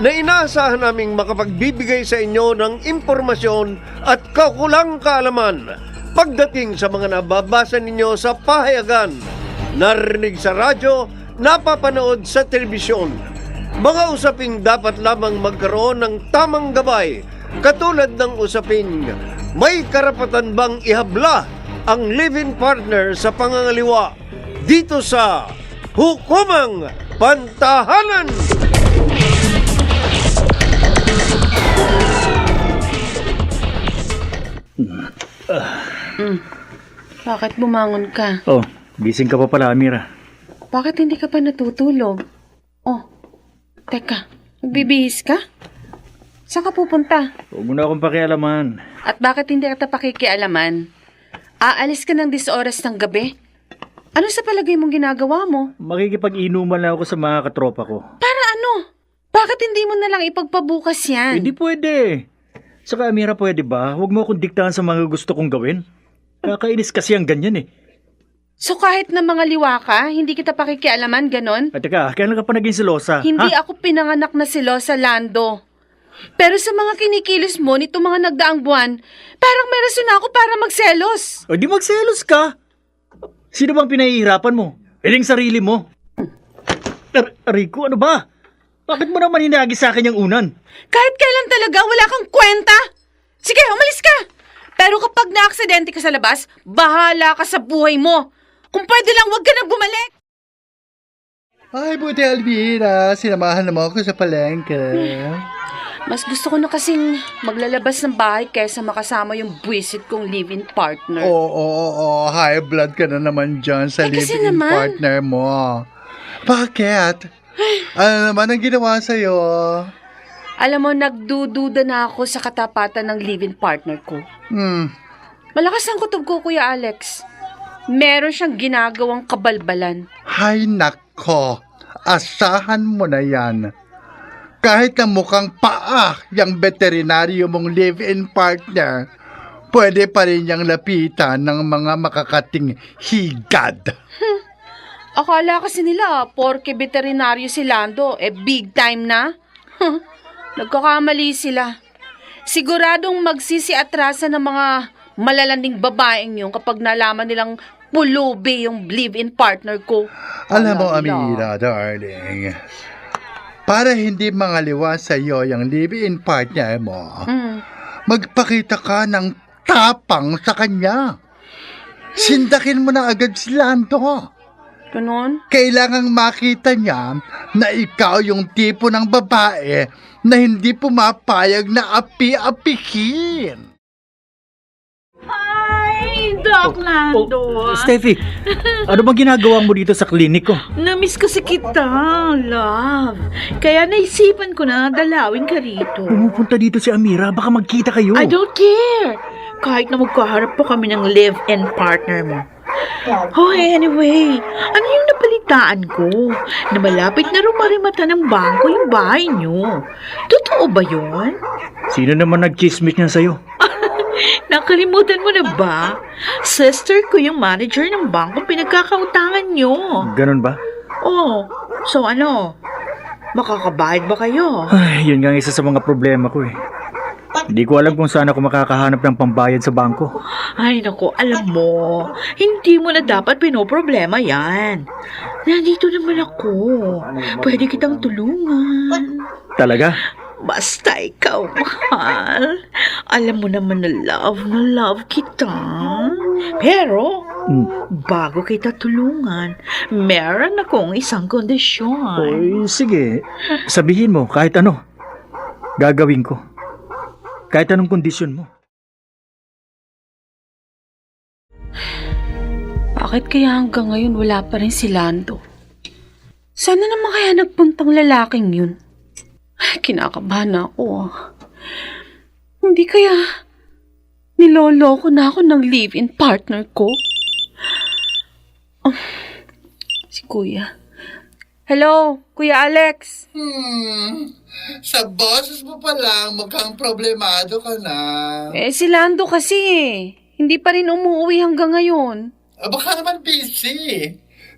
na inaasahan naming makapagbibigay sa inyo ng impormasyon at kakulang kaalaman pagdating sa mga nababasa ninyo sa pahayagan, narinig sa radyo, napapanood sa telebisyon. Mga usaping dapat lamang magkaroon ng tamang gabay katulad ng usaping may karapatan bang ihabla ang live-in partner sa pangangaliwa dito sa Hukumang Pantahanan! Bakit bumangon ka? Oh, gising ka pa pala, Amira. Bakit hindi ka pa natutulog? Oh, teka, magbibihis ka? Saan ka pupunta? Huwag mo na akong pakialaman. At bakit hindi kita pakikialaman? Aalis ka ng 10 oras ng gabi? Ano sa palagay mong ginagawa mo? Makikipag-inuman lang ako sa mga katropa ko. Para ano? Bakit hindi mo na lang ipagpabukas yan? Hindi pwede. Saka Amira, pwede ba? Huwag mo akong diktahan sa mga gusto kong gawin. Kakainis kasi ang ganyan eh. So kahit na mga liwa ka, hindi kita pakikialaman, ganon? At teka, kailan ka pa naging silosa? Hindi ha? ako pinanganak na silo sa Lando. Pero sa mga kinikilos mo nito mga nagdaang buwan, parang may rason ako para magselos. O di magselos ka. Sino bang pinahihirapan mo? Iling sarili mo. Ar- Rico, ano ba? Bakit mo naman hinagi sa akin yung unan? Kahit kailan talaga wala kang kwenta. Sige, umalis ka. Pero kapag naaksidente ka sa labas, bahala ka sa buhay mo. Kung pwede lang, wag ka na bumalik. Ay, buti Alvira, sinamahan naman ako sa palengke. Mas gusto ko na kasing maglalabas ng bahay kaysa makasama yung buwisit kong live-in partner. Oo, oo, oo, high blood ka na naman dyan sa Eh, kasi live-in naman. partner mo. Bakit? Ano naman ang ginawa sa'yo? Alam mo, nagdududa na ako sa katapatan ng live-in partner ko. Hmm, Malakas ang kutob ko, Kuya Alex. Meron siyang ginagawang kabalbalan. hay nako, asahan mo na yan. Kahit na mukhang paa yung veterinaryo mong live-in partner, pwede pa rin niyang lapitan ng mga makakating higad. Akala kasi nila, porke veterinaryo si Lando, eh big time na. Nagkakamali sila. Siguradong magsisiatrasa ng mga malalanding babaeng yung kapag nalaman nilang pulubi yung live-in partner ko. Alam mo. Amira, darling, para hindi mangaliwa sa iyo yung live-in partner mo, Hmm. magpakita ka ng tapang sa kanya. Sindakin mo na agad si Lando. Ganon? Kailangang makita niya na ikaw yung tipo ng babae na hindi pumapayag na api-apihin. Ay, Doc Lando. Oh, Steffi, ano bang ginagawa mo dito sa klinik ko? Namiss kasi kita, love. Kaya naisipan ko na dalawin ka rito. Pumupunta dito si Amira, baka magkita kayo. I don't care. Kahit na magkaharap pa kami ng live-in partner mo. Oh, anyway, ano yung napalitaan ko? Na malapit na rumarimata ng bangko yung bahay niyo. Totoo ba yun? Sino naman nag-chismis niya sa'yo? Nakalimutan mo na ba? Sister ko yung manager ng bangko pinagkakautangan niyo. Ganon ba? Oh, so ano? Makakabayad ba kayo? Ay, yun nga ang isa sa mga problema ko eh. Hindi ko alam kung saan ako makakahanap ng pambayad sa bangko. Ay, nako, alam mo, hindi mo na dapat pinoproblema yan. Nandito naman ako. Pwede kitang tulungan. Talaga? Basta ikaw, mahal. Alam mo naman na love na love kita. Pero, Hmm. bago kita tulungan, meron akong isang kondisyon. Oy, sige. Sabihin mo kahit ano. Gagawin ko. Kahit anong kondisyon mo. Bakit kaya hanggang ngayon wala pa rin si Lando? Sana naman kaya nagpuntang lalaking yun. Ay, kinakabahan ako. ah. Hindi kaya niloloko na ako ng live-in partner ko? Ah, si Kuya. Hello, Kuya Alex. Hmm, sa boses mo pa lang, mukhang problemado ka na. Eh, si Lando kasi eh. Hindi pa rin umuwi hanggang ngayon. Ah, baka naman busy.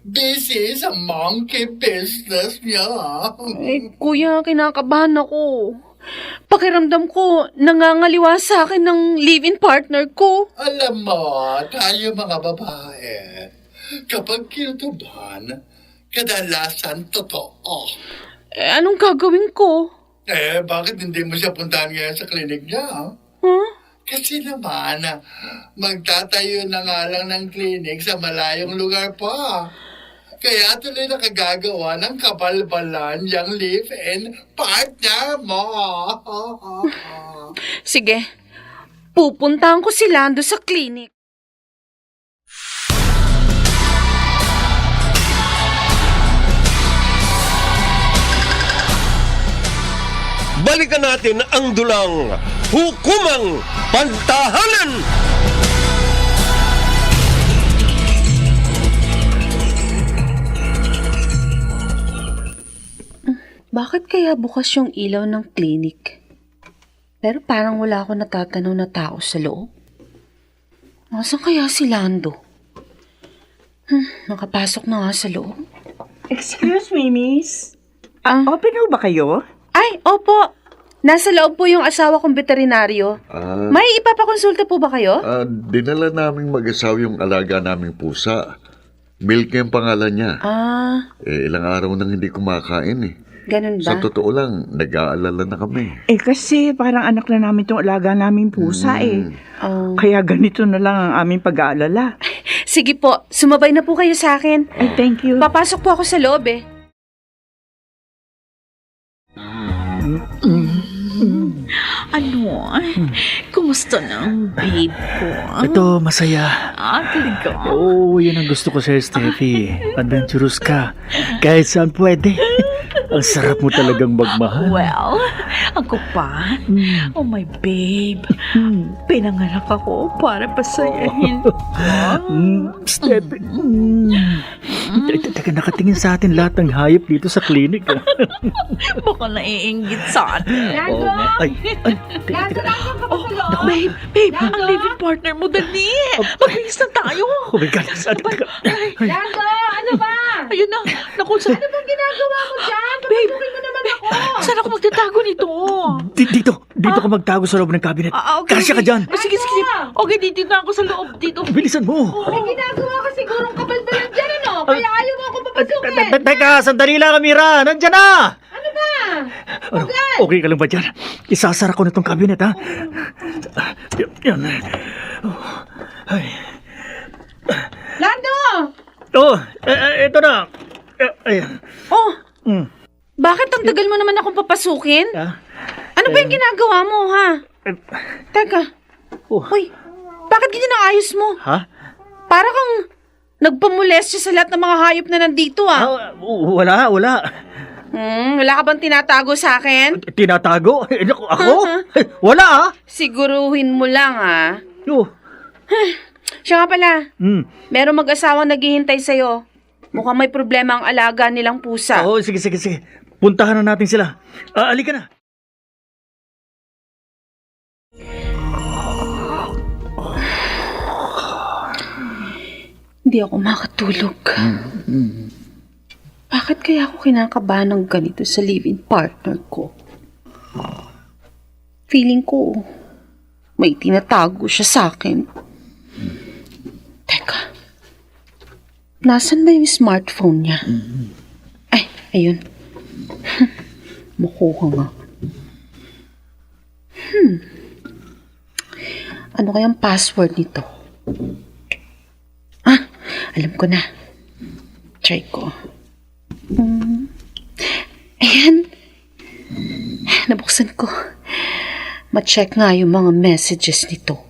Busy sa monkey business niya. Eh, kuya, kinakabahan ako. Pakiramdam ko, nangangaliwa sa akin ng live-in partner ko. Alam mo, tayo mga babae, kapag kinutuban, kadalasan totoo. Eh, anong gagawin ko? Eh, bakit hindi mo siya puntahan ngayon sa klinik niya? Huh? Kasi naman, magtatayo na nga lang ng klinik sa malayong lugar pa. Kaya tuloy nakagagawa ng kabalbalan yung live-in partner mo. Sige, pupuntahan ko si Lando sa clinic. Balikan natin ang dulang hukumang pantahanan. Bakit kaya bukas yung ilaw ng clinic? Pero parang wala ako natatanaw na tao sa loob. Nasaan kaya si Lando? Hmm, nakapasok na nga sa loob. Excuse me, miss. Ah, Open ho ba kayo? ay, opo. Nasa loob po yung asawa kong veterinaryo. Ah, May ipapakonsulta po ba kayo? ah, dinala naming mag-asaw yung alaga naming pusa. Milky ang pangalan niya. Ah, Eh, ilang araw nang hindi kumakain eh. ganun Sa ba? totoo lang, nag-aalala na kami. Eh kasi parang anak na namin tong alaga namin pusa eh. Oh. Kaya ganito na lang ang aming pag-aalala. Sige po, sumabay na po kayo sa akin. Ay, thank you. Papasok po ako sa loob eh. Ano? Kumusta na ang babe ko? Ito, masaya. Ah, talaga? Oo, yan ang gusto ko sa'yo, Steffi. Adventurous ka. Kahit saan pwede. Ang sarap mo talagang magmahal. Well, ako pa. Oh my babe. Pinanganak ako para pasayahin. Mm, Steffi. Mm. Te- Teka, nakatingin sa atin lahat ng hayop dito sa klinik. ah. Baka naiinggit sa atin. Oo nga. Ay, ay, teka, teka. Oh, babe, babe, ang living partner mo, dali. Magbihis na tayo. Oh my God, saan. Ay, Lando, ano ba? Ayun na. Naku, saan, Ano bang ginagawa mo dyan? Babe, mo naman ako. saan ako magtatago nito? di- dito, dito ka magtago sa loob ng cabinet. Ah, okay. Kasya ka dyan. Oh, sige, sige. Okay, dito na ako sa loob. Dito. Bilisan mo. May ginagawa ka sigurong kabalbalan dyan, ano? Kaya ayaw mo ako papasukin. te- te- Teka, sandali lang, Amira. Nandyan na! Ano ba? Ano, okay ka lang ba dyan? Isasara ko na itong cabinet, ha? Y- yan. Oh, Ay. Lando! Oh, eh, eh, ito na. Eh, Ayan. Oh, Mm. Bakit ang tagal mo naman akong papasukin? Ah, Ano ba yung ginagawa mo, ha? eh, Teka. Oh. Uy, bakit ganyan ang ayos mo? ha? Para kang nagpamulestyo sa lahat ng mga hayop na nandito, ah. Ah, wala, wala. Hmm, wala ka bang tinatago sa akin? Tinatago? Eh, naku, Ako? Eh, Wala, ha? Siguruhin mo lang, ah. Oh. Siya nga pala, Mm. merong mag-asawang naghihintay sa'yo. Mukhang may problema ang alaga nilang pusa. Oo, sige, sige, sige. Puntahan na natin sila. Ah, alika na. Hindi ako makatulog. Bakit kaya ako kinakabahan ng ganito sa live-in partner ko? Feeling ko, may tinatago siya sa akin. Teka, nasan ba yung smartphone niya? Ay, ayun. Makuha nga. Ano kayang password nito? Ah, alam ko na. Try ko. Hmm. Ayan. Nabuksan ko. Ma-check nga yung mga messages nito.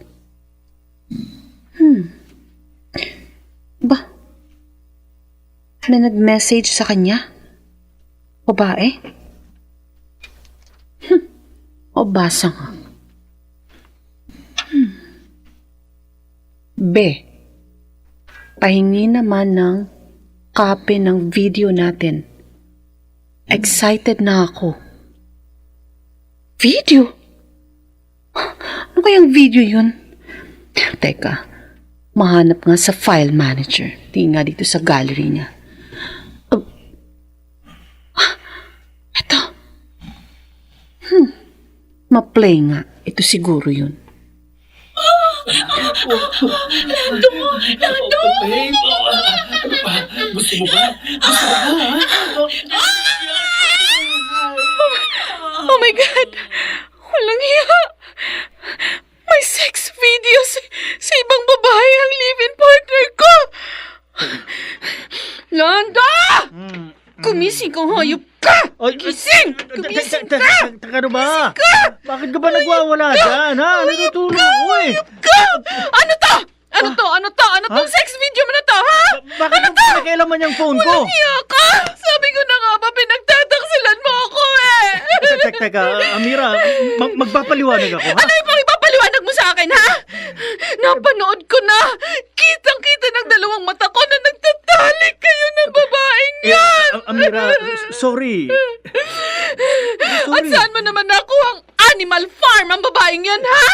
Hmm. Ba? May nag-message sa kanya? Babae? Hmm. O basa nga. Hmm. B. Pahingi naman ng copy ng video natin. Excited na ako. Video? Ano kayang video yun? Teka, mahanap nga sa file manager. Tingin nga dito sa gallery niya. Uh, ah, Ito. Hmm. Ma-play nga. Ito siguro yun. Oh my God! Walang hiya! May sex video sa, sa ibang babae ang live-in partner ko! Landa! Kumising kang hayop ka! Ay, Gising! Kumising ka! te- Teka ano ba? Bakit ka ba nagwawala dyan, ha? Natutulog ako eh. Ka! Ano to? Ano to? Ano to? Ano Ha? sex video mo na to, ha? Bakit mo pinakailaman yung phone ko? Hiya ka! Sabi ko na nga ba, pinagtataksilan mo ako eh! Te- te- Teka, Amira, mag- magpapaliwanag ako, ha? Ano yung pakipapaliwanag mo sa akin, ha? Napanood ko na! Kitang-kita ng dalawang mata ko na nagtatalik kayo ng babaeng Eh, yan! Amira, sorry. At saan mo naman nakuha ang animal farm ang babaeng yan, ha?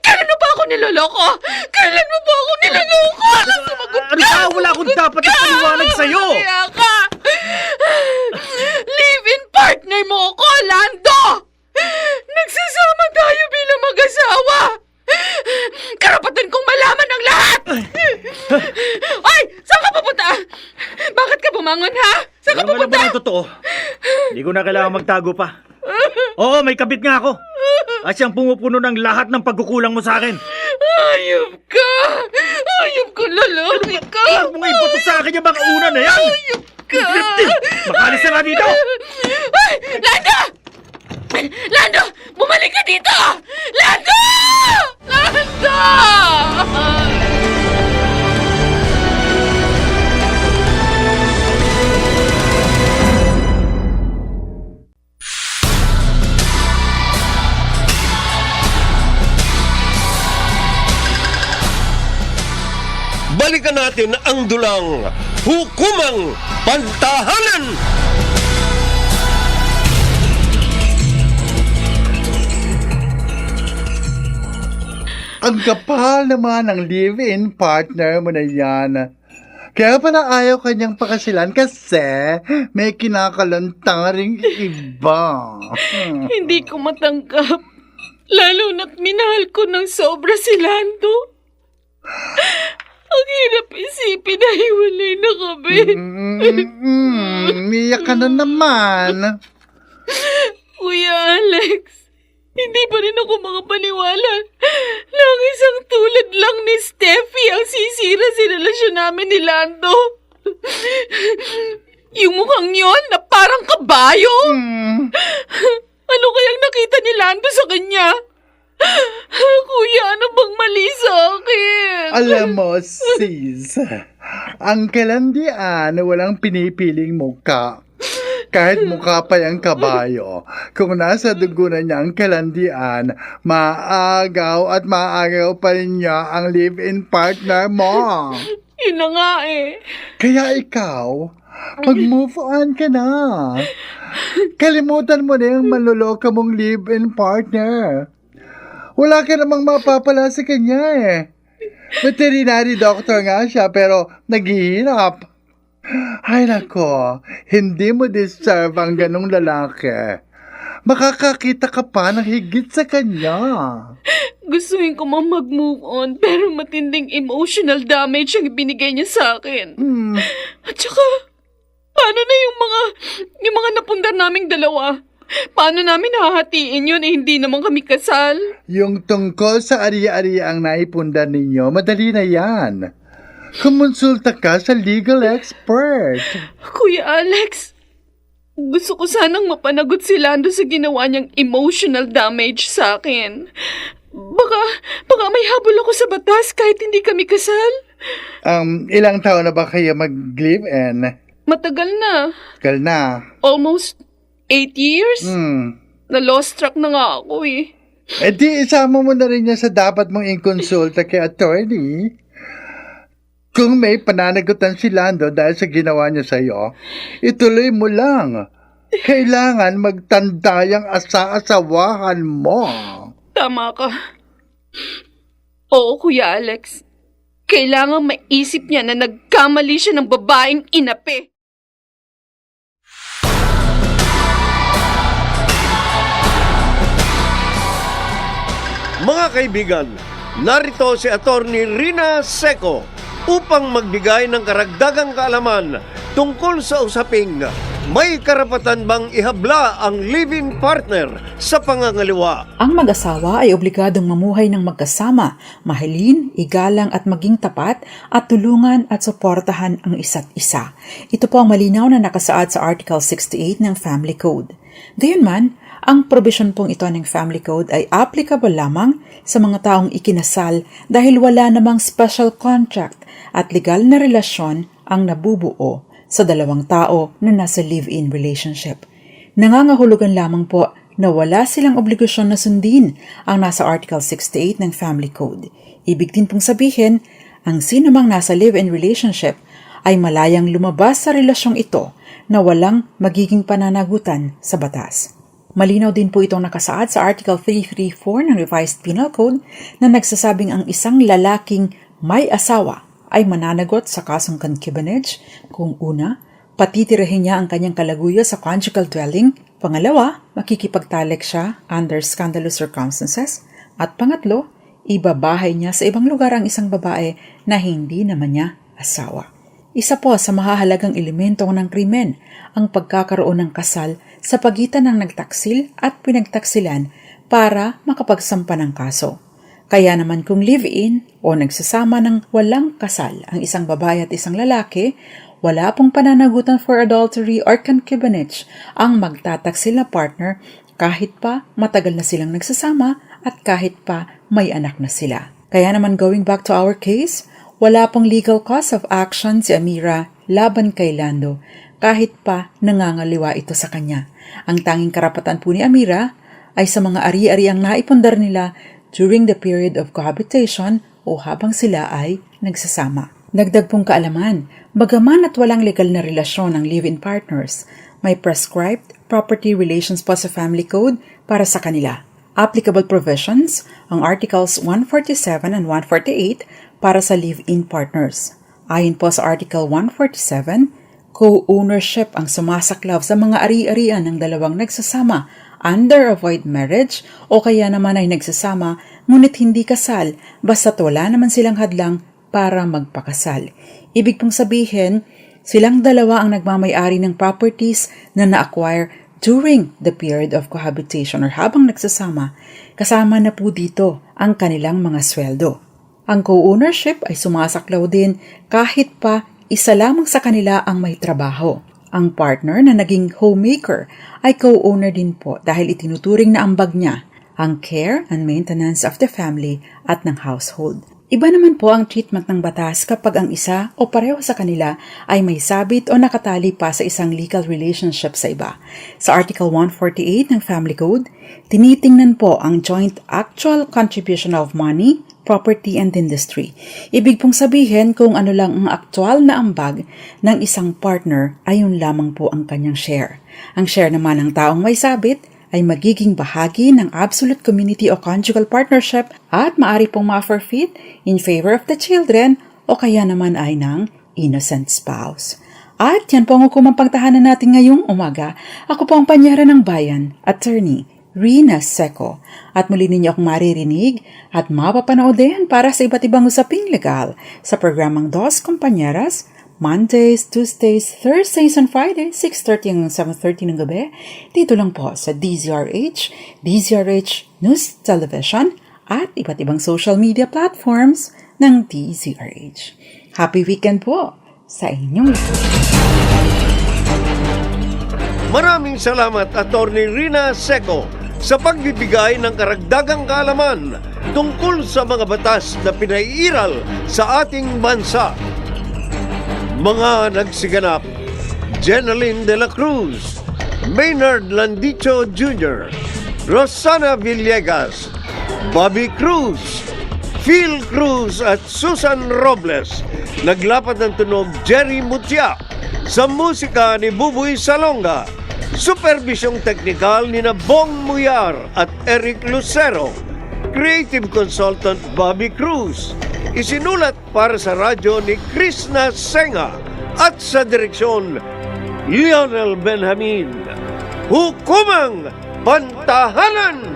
Kailan mo ba ako niloloko? Kailan mo ba ako niloloko? Sumagot Ano ba? Wala akong dapat ipaliwanag sa'yo. Kaya ka! Live-in partner mo ako, Lando! Nagsasama tayo bilang mag-asawa! Karapatan kong malaman ang lahat! Ay! Saan ka pupunta? Bakit ka bumangon, ha? Saan ka Alam mo pupunta? ba ng totoo? Hindi ko na kailangan magtago pa. Oo, may kabit nga ako. At siyang pumupuno ng lahat ng pagkukulang mo sa akin. Ayop ka! Ayop ka, lalaki ka! Huwag mo nga iputok sa akin yung mga una na yan! Ayop ka! Makalis na nga dito! Ay! Lando! Lando! Bumalik ka dito! Lando! Lando! Balikan natin ang dulang hukumang pantahanan. Ang kapal naman ng live-in partner mo na yan. Kaya pala ayaw kanyang pakasilan kasi may kinakalantang ring iba. Hindi ko matanggap. Lalo na't minahal ko ng sobra si Lando. Ang hirap isipin na hiwalay na kami. Miyak ka na naman. Kuya Alex, hindi pa rin ako makapaniwala na ang isang tulad lang ni Steffi ang sisira sa relasyon namin ni Lando. Yung mukhang yon na parang kabayo. Mm, Ano kayang nakita ni Lando sa kanya? Kuya, ano bang mali sa akin? alam mo, sis, ang kalandian na walang pinipiling mukha. Kahit mukha pa yung kabayo, kung nasa dugo na niya ang kalandian, maagaw at maagaw pa rin niya ang live-in partner mo. Yun na nga eh. Kaya ikaw, mag-move on ka na. Kalimutan mo na yung manloloka mong live-in partner. Wala ka namang mapapala sa kanya eh. Veterinary doctor nga siya pero naghihirap. Ay nako, hindi mo deserve ang ganong lalaki. Makakakita ka pa ng higit sa kanya. Gustuhin ko mang mag-move on pero matinding emotional damage ang ibinigay niya sa akin. Hmm, At saka, paano na yung mga, yung mga napundar naming dalawa? Paano namin hahatiin yun eh hindi naman kami kasal? Yung tungkol sa ari-ari ang naipunda ninyo, madali na yan. Kumonsulta ka sa legal expert. Kuya Alex, gusto ko sanang mapanagot si Lando sa ginawa niyang emotional damage sa akin. Baka, baka may habol ako sa batas kahit hindi kami kasal. Um, ilang taon na ba kayo mag-live-in? Matagal na. Kal na. Almost eight years. Hmm. Na-lost track na nga ako eh. E di isama mo na rin niya sa dapat mong inkonsulta kay attorney. Kung may pananagutan si Lando dahil sa ginawa niya sa'yo, ituloy mo lang. Kailangan magtandayang asa-asawahan mo. Tama ka. Oo, Kuya Alex. Kailangan maisip niya na nagkamali siya ng babaeng inape. Mga kaibigan, narito si Attorney Rina Seco upang magbigay ng karagdagang kaalaman tungkol sa usaping may karapatan bang ihabla ang live-in partner sa pangangaliwa. Ang mag-asawa ay obligadong mamuhay ng magkasama, mahalin, igalang at maging tapat at tulungan at suportahan ang isa't isa. Ito po ang malinaw na nakasaad sa Article 68 ng Family Code. Gayunman, ang provision pong ito ng Family Code ay applicable lamang sa mga taong ikinasal dahil wala namang special contract at legal na relasyon ang nabubuo sa dalawang tao na nasa live-in relationship. Nangangahulugan lamang po na wala silang obligasyon na sundin ang nasa Article 68 ng Family Code. Ibig din pong sabihin, ang sino mang nasa live-in relationship ay malayang lumabas sa relasyong ito na walang magiging pananagutan sa batas. Malinaw din po itong nakasaad sa Article 334 ng Revised Penal Code na nagsasabing ang isang lalaking may asawa ay mananagot sa kasong concubinage kung una, patitirahin niya ang kanyang kalaguyo sa conjugal dwelling, pangalawa, makikipagtalik siya under scandalous circumstances, at pangatlo, ibabahay niya sa ibang lugar ang isang babae na hindi naman niya asawa. Isa po sa mahahalagang elemento ng krimen ang pagkakaroon ng kasal sa pagitan ng nagtaksil at pinagtaksilan para makapagsampa ng kaso. Kaya naman kung live-in o nagsasama ng walang kasal ang isang babae at isang lalaki, wala pong pananagutan for adultery or concubinage ang magtataksil na partner kahit pa matagal na silang nagsasama at kahit pa may anak na sila. Kaya naman going back to our case, wala pong legal cause of action si Amira laban kay Lando kahit pa nangangaliwa ito sa kanya. Ang tanging karapatan po ni Amira ay sa mga ari-ari ang naipundar nila during the period of cohabitation o habang sila ay nagsasama. Dagdag pong kaalaman, bagaman at walang legal na relasyon ng live-in partners, may prescribed property relations po sa Family Code para sa kanila. Applicable provisions ang Articles 147 and 148 para sa live-in partners. Ayon po sa Article 147, co-ownership ang sumasaklaw sa mga ari-arian ng dalawang nagsasama under a void marriage o kaya naman ay nagsasama ngunit hindi kasal basta't wala naman silang hadlang para magpakasal. Ibig pong sabihin, silang dalawa ang nagmamayari ng properties na na-acquire during the period of cohabitation or habang nagsasama, kasama na po dito ang kanilang mga sweldo. Ang co-ownership ay sumasaklaw din kahit pa isa lamang sa kanila ang may trabaho. Ang partner na naging homemaker ay co-owner din po dahil itinuturing na ambag niya ang care and maintenance of the family at ng household. Iba naman po ang treatment ng batas kapag ang isa o pareho sa kanila ay may sabit o nakatali pa sa isang legal relationship sa iba. Sa Article 148 ng Family Code, tinitingnan po ang joint actual contribution of money, property, and industry. Ibig pong sabihin kung ano lang ang aktual na ambag ng isang partner ay yun lamang po ang kanyang share. Ang share naman ng taong may sabit ay magiging bahagi ng absolute community o conjugal partnership at maari pong ma-forfeit in favor of the children o kaya naman ay ng innocent spouse. At yan po ang hukumang pagtahanan natin ngayong umaga. Ako po ang panyara ng bayan, attorney Rina Seco. At muli ninyo akong maririnig at mapapanood din para sa iba't ibang usaping legal sa programang Dos Compañeras Mondays, Tuesdays, Thursdays, and Fridays, 6.30 hanggang 7.30 ng gabi, dito lang po sa DZRH, DZRH News Television, at iba't ibang social media platforms ng DZRH. Happy weekend po sa inyong lahat. Maraming salamat, Attorney Rina Seco, sa pagbibigay ng karagdagang kaalaman tungkol sa mga batas na pinaiiral sa ating bansa. Mga nagsiganap, Jeneline de la Cruz, Maynard Landicho Jr., Rosana Villegas, Bobby Cruz, Phil Cruz at Susan Robles. Naglapat ng tunog Jerry Mutia sa musika ni Buboy Salonga. Supervisyong teknikal ni na Bong Muyar at Eric Lucero. Creative Consultant Bobby Cruz. Isinulat para sa radyo ni Krishna Senga at sa direksyon Lionel Benjamin. Hukumang Pantahanan!